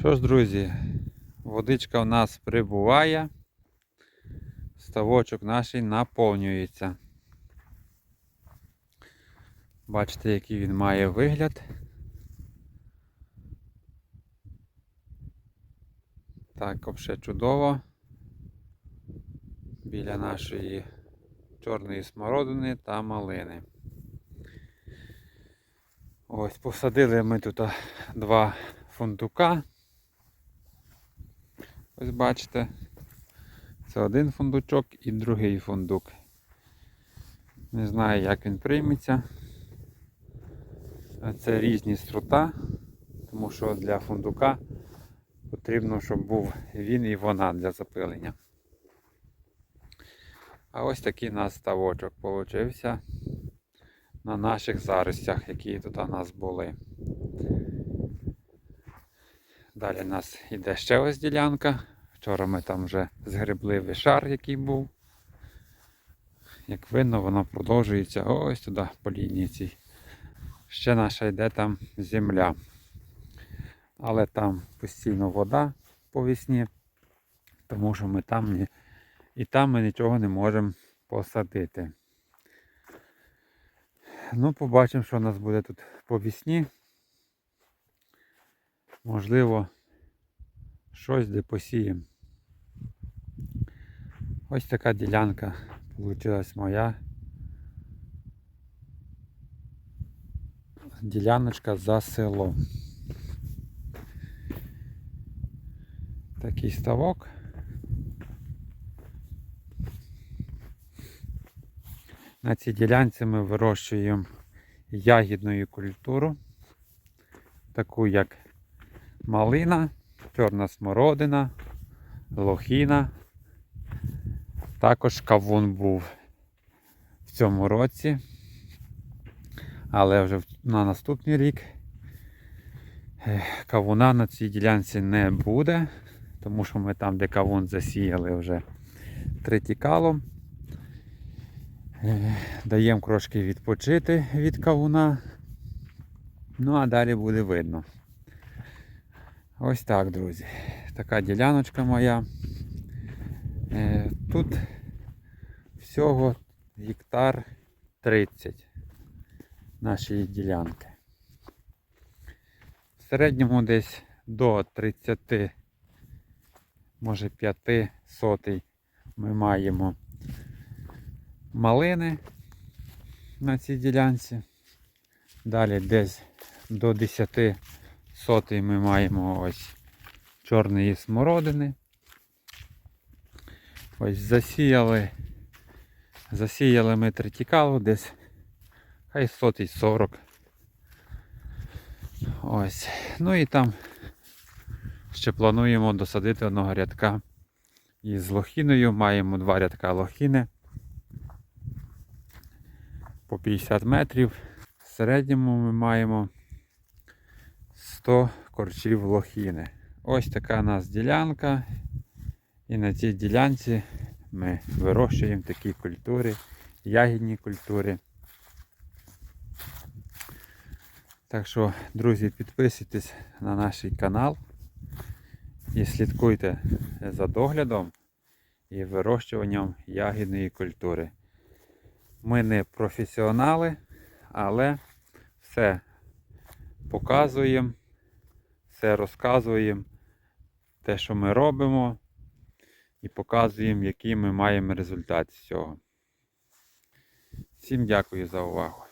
Що ж, друзі, водичка в нас прибуває, ставочок наш наповнюється. Бачите, який він має вигляд. Так, вообще чудово. Біля нашої чорної смородини та малини. Ось посадили ми тут два фундука. Ось бачите, це один фундучок і другий фундук. Не знаю, як він прийметься. Це різні струта, тому що для фундука потрібно, щоб був він і вона для запилення. А ось такий у нас ставочок получився на наших заростях, які тут у нас були. Далі у нас йде ще ось ділянка. Вчора ми там вже згребли вишар, який був. Як видно, воно продовжується ось туди по лінії цій. Ще наша йде там земля. Але там постійно вода по весні, тому що ми там ні, і там ми нічого не можемо посадити. Ну, побачимо, що у нас буде тут по весні. Можливо, щось де посіємо. Ось така ділянка вийшла моя. Діляночка за селом. Такий ставок. На цій ділянці ми вирощуємо ягідну культуру, таку як малина, чорна смородина, лохіна. Також кавун був в цьому році, але вже на наступний рік кавуна на цій ділянці не буде, тому що ми там, де кавун засіяли вже тритікалом. Даємо трошки відпочити від кавуна. Ну а далі буде видно. Ось так, друзі. Така діляночка моя. Е, Тут всього гектар 30 нашої ділянки. В середньому десь до 30, може 5 сотий ми маємо малини на цій ділянці. Далі десь до 10 сотий ми маємо ось чорної смородини. Ось засіяли. Засіяли ми тритікалу десь. Хай сотий 40. Ось. Ну і там ще плануємо досадити одного рядка із лохіною. Маємо два рядка лохіни по 50 метрів. В середньому ми маємо 100 корчів лохіни. Ось така у нас ділянка. І на цій ділянці ми вирощуємо такі культури, ягідні культури. Так що, друзі, підписуйтесь на наш канал і слідкуйте за доглядом і вирощуванням ягідної культури. Ми не професіонали, але все показуємо, все розказуємо, те, що ми робимо, і показуємо, який ми маємо результат з цього. Всім дякую за увагу.